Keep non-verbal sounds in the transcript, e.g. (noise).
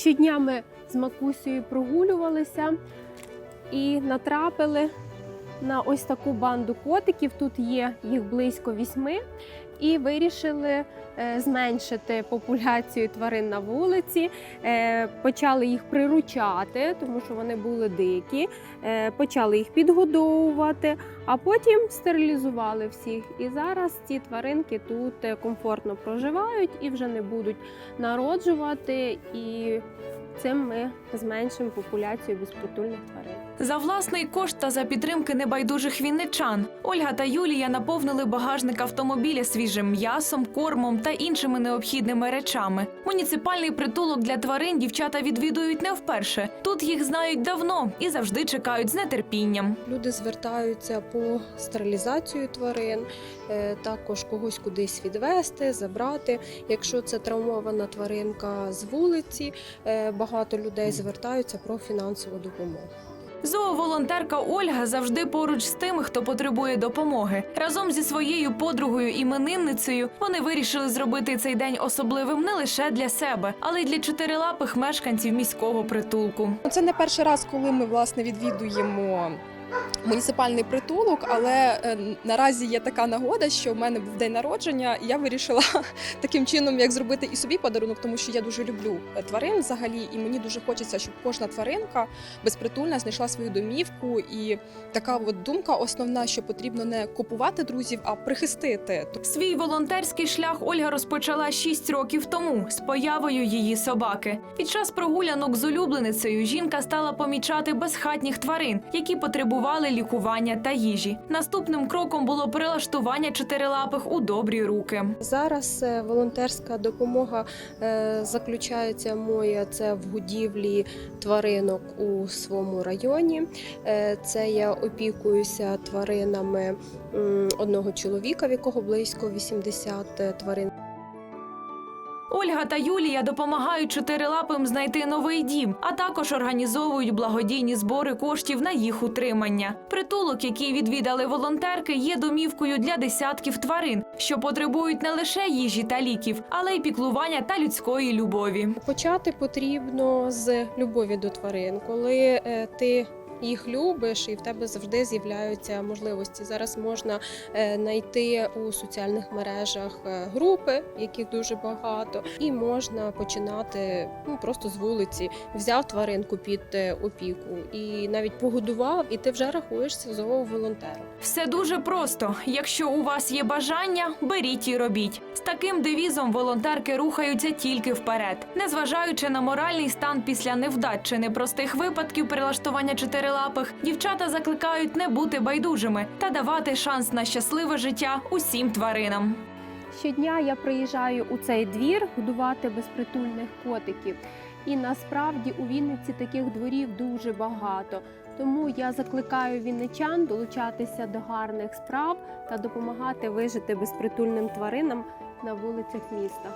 Щодня ми з Макусею прогулювалися і натрапили на ось таку банду котиків. Тут є їх близько вісьми. І вирішили е, зменшити популяцію тварин на вулиці. Е, Почали їх приручати, тому що вони були дикі. Е, Почали їх підгодовувати, а потім стерилізували всіх. І зараз ці тваринки тут е, комфортно проживають і вже не будуть народжувати. І цим ми зменшимо популяцію безпритульних тварин. За власний кошт та за підтримки небайдужих вінничан Ольга та Юлія наповнили багажник автомобіля свіжим м'ясом, кормом та іншими необхідними речами. Муніципальний притулок для тварин дівчата відвідують не вперше. Тут їх знають давно і завжди чекають з нетерпінням. Люди звертаються по стерилізацію тварин, е, також когось кудись відвести, забрати. Якщо це травмована тваринка з вулиці, е, багато людей звертаються про фінансову допомогу. Зооволонтерка Ольга завжди поруч з тими, хто потребує допомоги. Разом зі своєю подругою іменинницею вони вирішили зробити цей день особливим не лише для себе, але й для чотирилапих мешканців міського притулку. Це не перший раз, коли ми власне відвідуємо. Муніципальний притулок, але е, наразі є така нагода, що в мене був день народження, і я вирішила (laughs) таким чином, як зробити і собі подарунок, тому що я дуже люблю е, тварин взагалі, і мені дуже хочеться, щоб кожна тваринка безпритульна знайшла свою домівку. І така от думка основна, що потрібно не купувати друзів, а прихистити. Свій волонтерський шлях Ольга розпочала 6 років тому з появою її собаки. Під час прогулянок з улюбленицею жінка стала помічати безхатніх тварин, які потребували лікування та їжі. Наступним кроком було прилаштування чотирилапих у добрі руки. Зараз е, волонтерська допомога е, заключається моя це в годівлі тваринок у своєму районі. Е, Це я опікуюся тваринами одного чоловіка, в якого близько 80 тварин. Ольга та Юлія допомагають чотирилапим знайти новий дім, а також організовують благодійні збори коштів на їх утримання. Притулок, який відвідали волонтерки, є домівкою для десятків тварин, що потребують не лише їжі та ліків, але й піклування та людської любові. Почати потрібно з любові до тварин, коли е, ти їх любиш, і в тебе завжди з'являються можливості. Зараз можна е, знайти у соціальних мережах е, групи, яких дуже багато, і можна починати ну, просто з вулиці. Взяв тваринку під е, опіку і навіть погодував, і ти вже рахуєшся зооволонтером. Все дуже просто. Якщо у вас є бажання, беріть і робіть. З таким девізом волонтерки рухаються тільки вперед, незважаючи на моральний стан після невдач чи непростих випадків прилаштування чотирилапих, дівчата закликають не бути байдужими та давати шанс на щасливе життя усім тваринам. Щодня я приїжджаю у цей двір годувати безпритульних котиків. І насправді у Вінниці таких дворів дуже багато. Тому я закликаю вінничан долучатися до гарних справ та допомагати вижити безпритульним тваринам на вулицях міста.